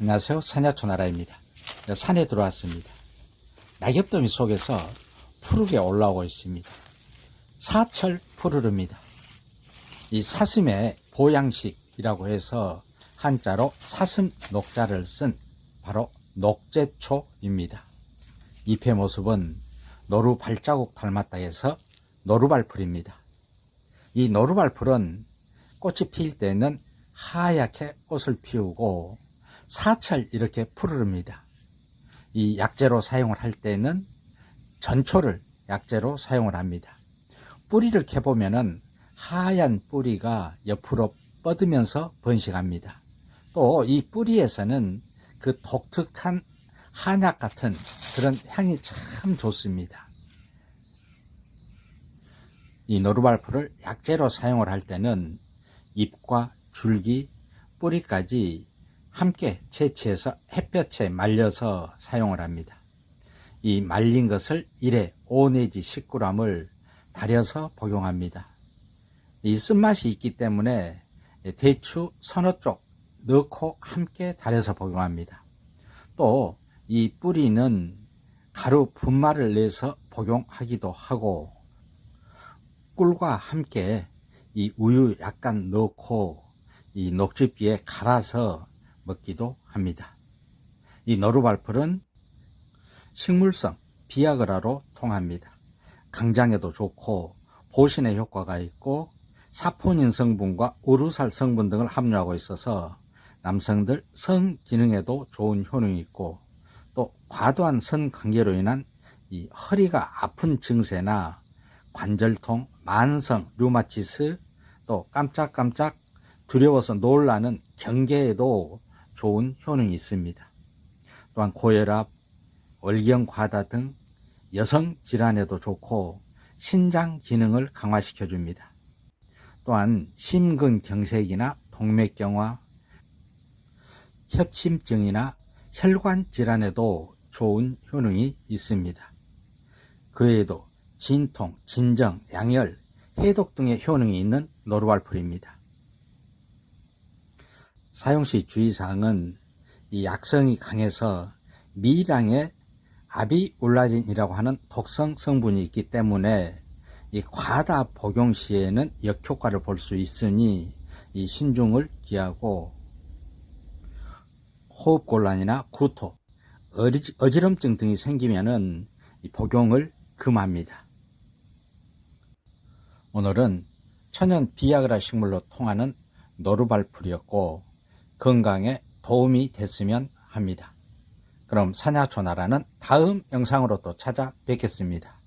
안녕하세요. 산야초나라입니다. 산에 들어왔습니다. 낙엽더미 속에서 푸르게 올라오고 있습니다. 사철 푸르릅니다. 이 사슴의 보양식이라고 해서 한자로 사슴 녹자를 쓴 바로 녹제초입니다. 잎의 모습은 노루 발자국 닮았다 해서 노루발풀입니다. 이 노루발풀은 꽃이 필 때는 하얗게 꽃을 피우고 사철 이렇게 푸르릅니다. 이 약재로 사용을 할 때는 전초를 약재로 사용을 합니다. 뿌리를 캐보면은 하얀 뿌리가 옆으로 뻗으면서 번식합니다. 또 이 뿌리에서는 그 독특한 한약 같은 그런 향이 참 좋습니다. 이 노루발풀을 약재로 사용을 할 때는 잎과 줄기, 뿌리까지 함께 채취해서 햇볕에 말려서 사용을 합니다. 이 말린 것을 1에 5 내지 10g을 달여서 복용합니다. 이 쓴맛이 있기 때문에 대추 서너 쪽 넣고 함께 달여서 복용합니다. 또 이 뿌리는 가루 분말을 내서 복용하기도 하고 꿀과 함께 이 우유 약간 넣고 이 녹즙기에 갈아서 먹기도 합니다. 이 노루발풀은 식물성 비아그라로 통합니다. 강장에도 좋고 보신의 효과가 있고 사포닌 성분과 우루살 성분 등을 함유하고 있어서 남성들 성 기능에도 좋은 효능이 있고 또 과도한 선 관계로 인한 이 허리가 아픈 증세나 관절통, 만성 류마티스 또 깜짝깜짝 두려워서 놀라는 경계에도 좋은 효능이 있습니다. 또한 고혈압, 월경 과다 등 여성 질환에도 좋고 신장 기능을 강화시켜 줍니다. 또한 심근경색이나 동맥경화, 협심증이나 혈관 질환에도 좋은 효능이 있습니다. 그 외에도 진통, 진정, 양열, 해독 등의 효능이 있는 노루발풀입니다. 사용 시 주의사항은 이 약성이 강해서 미량의 아비울라딘이라고 하는 독성 성분이 있기 때문에 이 과다 복용 시에는 역효과를 볼 수 있으니 이 신중을 기하고 호흡곤란이나 구토, 어지- 어지럼증 등이 생기면은 이 복용을 금합니다. 오늘은 천연 비아그라 식물로 통하는 노루발풀이었고 건강에 도움이 됐으면 합니다. 그럼 사냐초나라는 다음 영상으로 또 찾아뵙겠습니다.